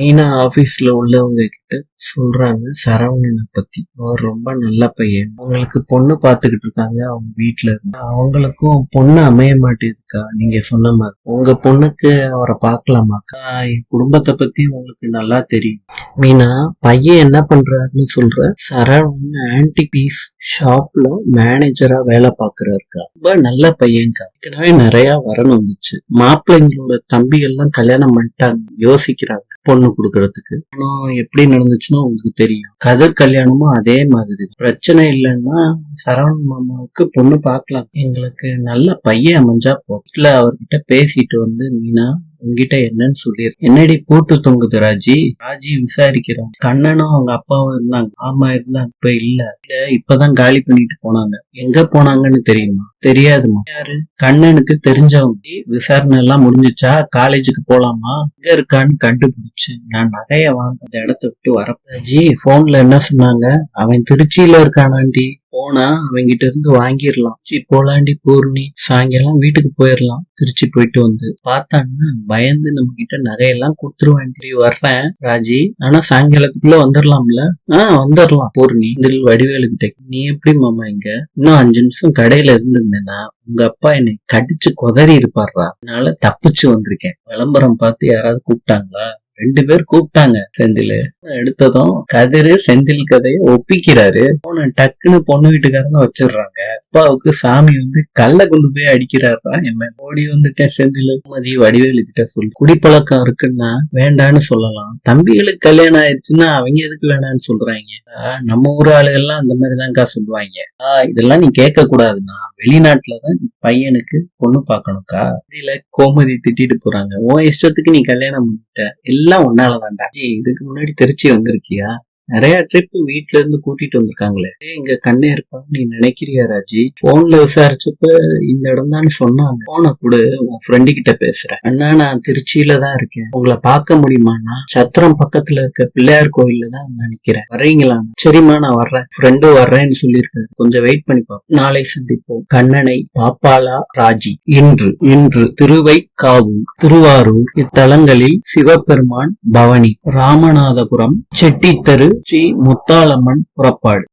மீனா ஆபீஸ்ல உள்ளவங்க கிட்ட சொல்றாங்க சரவணனை பத்தி. அவர் ரொம்ப நல்ல பையன். அவங்களுக்கு பொண்ணு பாத்துக்கிட்டு இருக்காங்க அவங்க வீட்டுல இருந்து. அவங்களுக்கும் பொண்ணு அமைய மாட்டேதுக்கா நீங்க சொன்ன மாதிரி. உங்க பொண்ணுக்கு அவரை பார்க்கலாமாக்கா? என் குடும்பத்தை பத்தி உங்களுக்கு நல்லா தெரியும். மீனா பையன் என்ன பண்றாருன்னு சொல்ற? சரவணன் ஆன்டி பீஸ் ஷாப்ல மேனேஜரா வேலை பாக்குறாருக்கா ரொம்ப நல்ல பையன்க்கா. ஏற்கனவே நிறைய வரணும் வந்துச்சு மாப்பிள்ளைங்களோட தம்பிகள்லாம் கல்யாணம் பண்ணிட்டாங்க. யோசிக்கிறாங்க. பொண்ணு கொடுக்கறதுக்கு. ஆனா எப்படி நடந்துச்சுன்னா உங்களுக்கு தெரியும். கதிர் கல்யாணமும் அதே மாதிரி பிரச்சனை இல்லைன்னா சரவணன் மாமாவுக்கு பொண்ணு பார்க்கலாம். எங்களுக்கு நல்ல பையன் அமைஞ்சா போதும். இல்ல அவர்கிட்ட பேசிட்டு வந்து மீனா உங்ககிட்ட என்னன்னு சொல்லிரு. என்னடி போட்டு தொங்குது ராஜி? ராஜி விசாரிக்கிறோம். கண்ணனும் அவங்க அப்பாவும் இருந்தாங்க. ஆமா இருந்தாங்க. இப்ப இல்ல. இல்ல இப்பதான் காலி பண்ணிட்டு போனாங்க. எங்க போனாங்கன்னு தெரியுமா? தெரியாதுமா. யாரு? கண்ணனுக்கு தெரிஞ்சவங்க. விசாரணை எல்லாம் முடிஞ்சுச்சா? காலேஜுக்கு போலாமா? எங்க இருக்கான்னு கண்டுபிடிச்சு. நான் நகைய வாங்க அந்த இடத்த விட்டு வரப்ப ஜி போன்ல என்ன சொன்னாங்க? அவன் திருச்சியில இருக்கானாண்டி. போனா அவங்கிட்ட இருந்து வாங்கிடலாம் சி போலாண்டி பூர்ணி சாயங்காலம் வீட்டுக்கு போயிடலாம் திருச்சி போயிட்டு வந்து பார்த்தான்னா பயந்து நம்ம கிட்ட நகையெல்லாம் கொடுத்துருவாண்டி வர்றேன் ராஜி. ஆனா சாயங்காலத்துக்குள்ள வந்துடலாம்ல ஆஹ் வந்துடலாம் பூர்ணி. இதில் வடிவேலு கிட்ட நீ எப்படி மாமா இங்க? இன்னும் அஞ்சு நிமிஷம் கடையில இருந்திருந்தேன்னா உங்க அப்பா என்னை கடிச்சு கொதறி இருப்பாருடா அதனால தப்பிச்சு வந்திருக்கேன். விளம்பரம் பார்த்து யாராவது கூப்பிட்டாங்களா? ரெண்டு பேர் கூப்பிட்டாங்க செந்தில். எடுத்ததும் கதிரு செந்தில் கதையை ஒப்பிக்கிறாரு. போன டக்குன்னு பொண்ணு வீட்டுக்காரங்க வச்சிடுறாங்க. அப்பாவுக்கு சாமி வந்து கல்ல கொண்டு போய் அடிக்கிறாரா என்ன? ஓடி வந்துட்டேன் செந்தில். மதி வடிவேலு கிட்ட சொல்லி. குடிப்பழக்கம் இருக்குன்னா வேண்டான்னு சொல்லலாம். தம்பிகளுக்கு கல்யாணம் ஆயிடுச்சுன்னா அவங்க எதுக்கு வேணான்னு சொல்றாங்க? ஆஹ் நம்ம ஊர் ஆளுகள்லாம் அந்த மாதிரிதான்க்கா சொல்லுவாங்க. ஆஹ் இதெல்லாம் நீ கேட்க கூடாதுண்ணா வெளிநாட்டுலதான் பையனுக்கு பொண்ணு பார்க்கணும்க்கா? இதுல கோமதி திட்டிட்டு போறாங்க. உன் இஷ்டத்துக்கு நீ கல்யாணம் பண்ணிட்ட. எல்லாம் உன்னாலதான்டா. இதுக்கு முன்னாடி திருச்சி வந்திருக்கியா? நிறைய ட்ரிப் வீட்ல இருந்து கூட்டிட்டு வந்திருக்காங்களே. இங்க கண்ணே இருப்பான்னு நீ நினைக்கிறியா ராஜி? போன்ல விசாரிச்சப்ப இந்த இடம் தான் சொன்னாங்க போன கூட உன் ஃப்ரெண்டு கிட்ட பேசுறேன். அண்ணா நான் திருச்சியில தான் இருக்கேன். உங்களை பார்க்க முடியுமாண்ணா? சத்திரம் பக்கத்துல இருக்க பிள்ளையார் கோயில்ல தான் நினைக்கிறேன் வரீங்களா வர்றீங்களா? சரிம்மா நான் வர்றேன். ஃப்ரெண்டு வர்றேன்னு சொல்லியிருக்காரு. கொஞ்சம் வெயிட் பண்ணி பார்ப்போம். நாளை சந்திப்போம். கண்ணனை பாப்பாலா ராஜி. இன்று இன்று திருவைக்காவூர் திருவாரூர் இத்தலங்களில் சிவபெருமான் பவனி. ராமநாதபுரம் செட்டித்தரு ஸ்ரீ முத்தாளம்மன் புறப்பாடு.